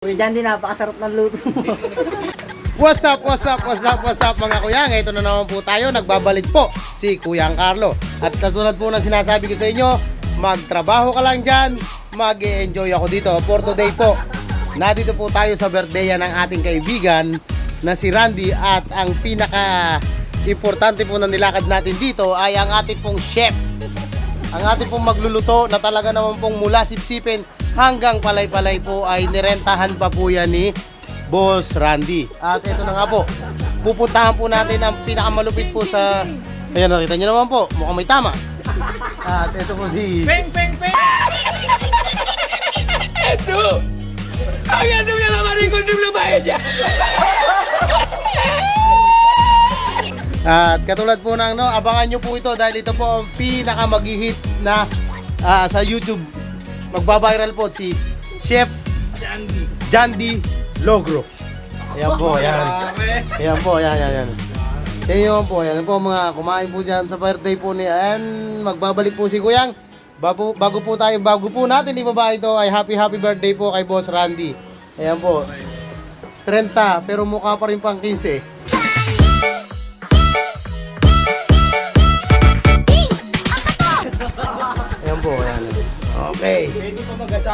Kuya Jan, di napakasarap ng luto mo. What's up, what's up, what's up, what's up mga kuyang? Ito na naman po tayo, nagbabalik po si Kuyang Carlo. At katulad po ng sinasabi ko sa inyo, magtrabaho ka lang dyan, mag enjoy ako dito. For today po, nandito po tayo sa birthday ng ating kaibigan na si Randy at ang pinaka importante po na nilakad natin dito ay ang ating pong chef. Ang ating pong magluluto na talaga naman pong mula sipsipin hanggang palay-palay po ay nirentahan pa po yan ni Boss Randy. At ito na nga po, pupuntahan po natin ang pinakamalupit po sa... Ayan, nakita nyo naman po, mukhang may tama. At ito po si... Peng, peng, peng! Ito! Ang ito niya naman yung kundum na bayan niya! At katulad po ng no, abangan nyo po ito dahil ito po ang pinaka mag-hit na ah, sa YouTube. Magbabiral po si Chef Jandy Logro. Ayan po, ayan. Ayan po, ayan, ayan, ayan. Yan yun po, ayan po mga kumain po dyan sa birthday po ni Ayan, magbabalik po si Kuyang. Bago, bago po tayo, bago po natin ibaba ito ay happy happy birthday po kay Boss Randy. Ayan po. 30 pero mukha pa rin pang 15. Okay.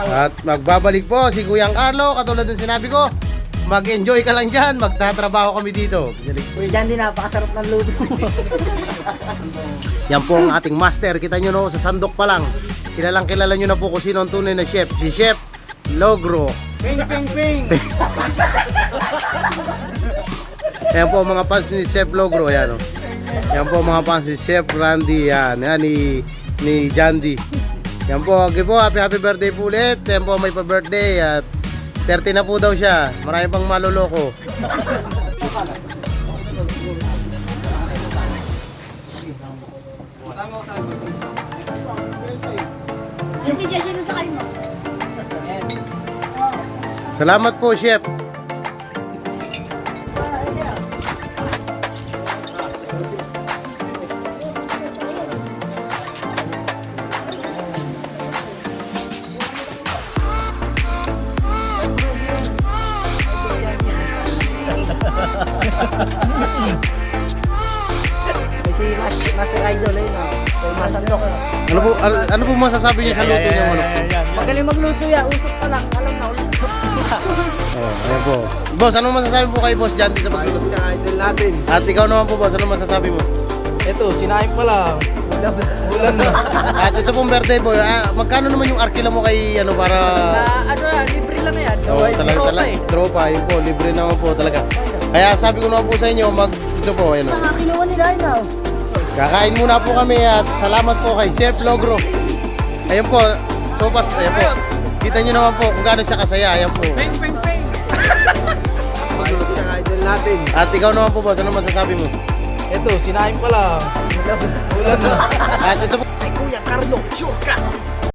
At magbabalik po si Kuyang Carlo, katulad ng sinabi ko, mag-enjoy ka lang dyan, magtatrabaho kami dito. Kuya Jan, di napakasarap ng luto. Yan po ang ating master, kita nyo no, sa sandok pa lang. Kilalang kilala nyo na po kung sino ang tunay na chef. Si Chef Logro. Peng, peng, peng! Yan po mga fans ni Chef Logro, yan o. Yan po mga fans ni Chef Randy, yan, yan ni, ni Jandy. Yan po, okay po, happy happy birthday po ulit. Yan po may pa-birthday at 30 na po daw siya. Marami pang maluloko. Salamat po, Chef. Si Mas- Master Idol, ayun o. So, masandok. Ano po, ano, ano po masasabi niyo sa luto niyo? Ano? Magaling magluto ya, usok pa lang. Alam na, ulit. Oh, ayan po. Boss, ano masasabi po kay Boss Jandy sa pagluto? idol natin. At ikaw naman po, boss, ano masasabi mo? Ito, sinain pa lang. Ulan na. At ito pong birthday boy, ah, magkano naman yung arkila mo kay ano para Ah, ano yan, libre lang yan. So, Oh, ay, talaga, tropa talaga, eh. tropa, yun po, libre naman po talaga. Kaya sabi ko naman po sa inyo, mag, ito po, ayun, oh. Kinuha nila, ayun o. kakain muna po kami at salamat po kay Chef Logro. Ayun po, sopas, ayun po. Kita nyo naman po kung gaano siya kasaya, ayun po. Peng, peng, peng! Ng idol natin. At ikaw naman po boss, ano masasabi mo? Ito, sinain pa lang. Ulan na. At ito po, Ay, Kuya Carlo, sure ka.